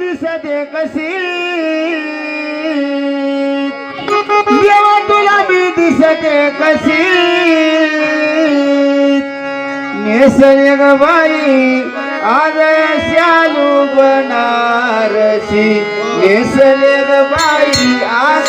दिसते कशी? देवा तुला मी दिसते कशी? नेसरे गवाई आज शालू बनारसी. नेसरे गवाई आज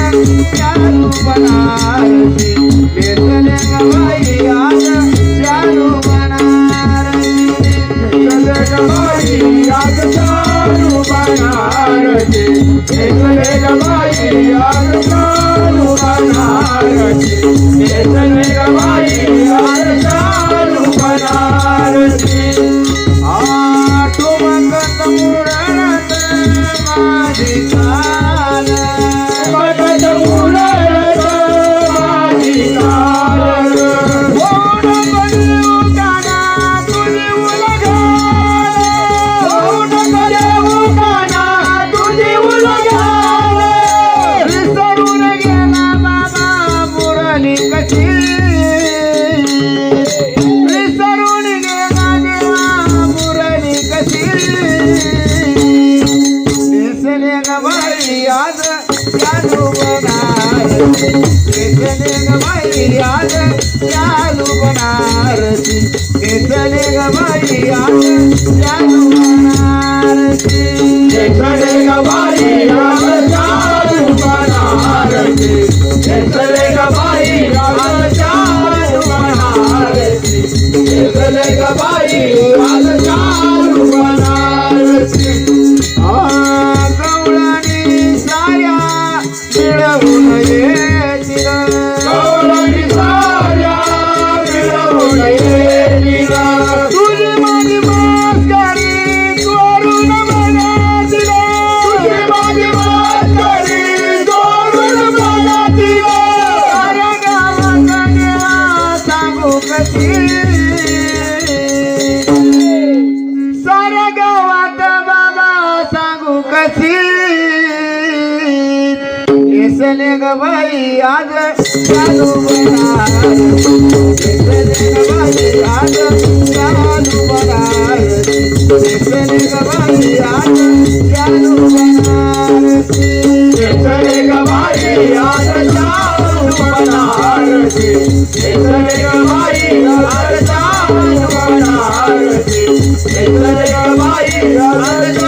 કરું ત્યાંનું બનારસી બેસને ગવાઈ યાદ ત્યાંનું બનારસી બેસને ગવાઈ યાદ ત્યાંનું બનારસી आणि कशी? विसरून कशी? दिसले गवाई चालू बनार दिसले चालू बनारसी. दिसले गवाई आज घेतले ग बाई आज Thank you.